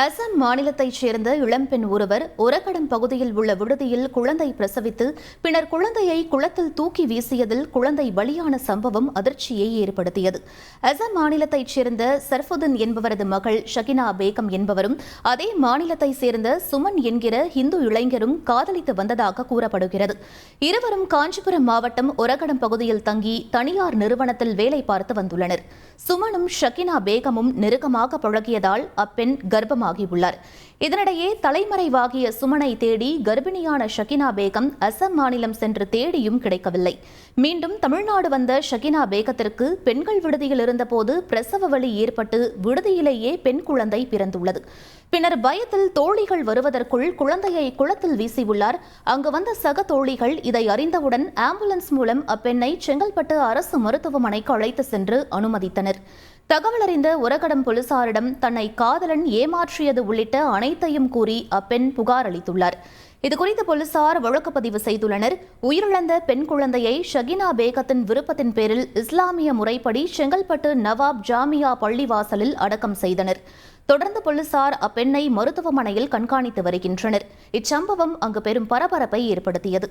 அசாம் மாநிலத்தைச் சேர்ந்த இளம்பெண் ஒருவர் ஒரகடம் பகுதியில் உள்ள விடுதியில் குழந்தை பிரசவித்து பின்னர் குழந்தையை குளத்தில் தூக்கி வீசியதில் குழந்தை பலியான சம்பவம் அதிர்ச்சியை ஏற்படுத்தியது. அசாம் மாநிலத்தைச் சேர்ந்த சர்ஃபுதீன் என்பவரது மகள் ஷகினா பேகம் என்பவரும் அதே மாநிலத்தைச் சேர்ந்த சுமன் என்கிற இந்து இளைஞரும் காதலித்து வந்ததாக கூறப்படுகிறது. இருவரும் காஞ்சிபுரம் மாவட்டம் ஒரகடம் பகுதியில் தங்கி தனியார் நிறுவனத்தில் வேலை பார்த்து வந்துள்ளனர். சுமனும் ஷகினா பேகமும் நெருக்கமாக பழகியதால் அப்பெண் கர்ப்பமாகியுள்ளார் இதனிடையே தலைமறைவாகிய சுமனை தேடி கர்ப்பிணியான ஷகினா பேகம் அசம் மாநிலம் சென்று தேடியும் கிடைக்கவில்லை. மீண்டும் தமிழ்நாடு வந்த ஷகினா பேகத்திற்கு பெண்கள் விடுதியில் இருந்தபோது பிரசவ வலி ஏற்பட்டு விடுதியிலேயே பெண் குழந்தை பிறந்துள்ளது. பின்னர் பயத்தில் தோழிகள் வருவதற்குள் குழந்தையை குளத்தில் வீசியுள்ளார். அங்கு வந்த சக தோழிகள் இதை அறிந்தவுடன் ஆம்புலன்ஸ் மூலம் அப்பெண்ணை செங்கல்பட்டு அரசு மருத்துவமனைக்கு அழைத்து சென்று அனுமதித்தனர். தகவல் அறிந்த உரகடம் போலீசாரிடம் தன்னை காதலன் ஏமாற்றியது உள்ளிட்ட அனைத்தையும் கூறி அப்பெண் புகார் அளித்துள்ளார். இதுகுறித்து போலீசார் வழக்கு பதிவு செய்துள்ளனர். உயிரிழந்த பெண் குழந்தையை ஷகினா பேகத்தின் விருப்பத்தின் பேரில் இஸ்லாமிய முறைப்படி செங்கல்பட்டு நவாப் ஜாமியா பள்ளிவாசலில் அடக்கம் செய்தனர். தொடர்ந்து போலீசார் அப்பெண்ணை மருத்துவமனையில் கண்காணித்து வருகின்றனர். இச்சம்பவம் அங்கு பெரும் பரபரப்பை ஏற்படுத்தியது.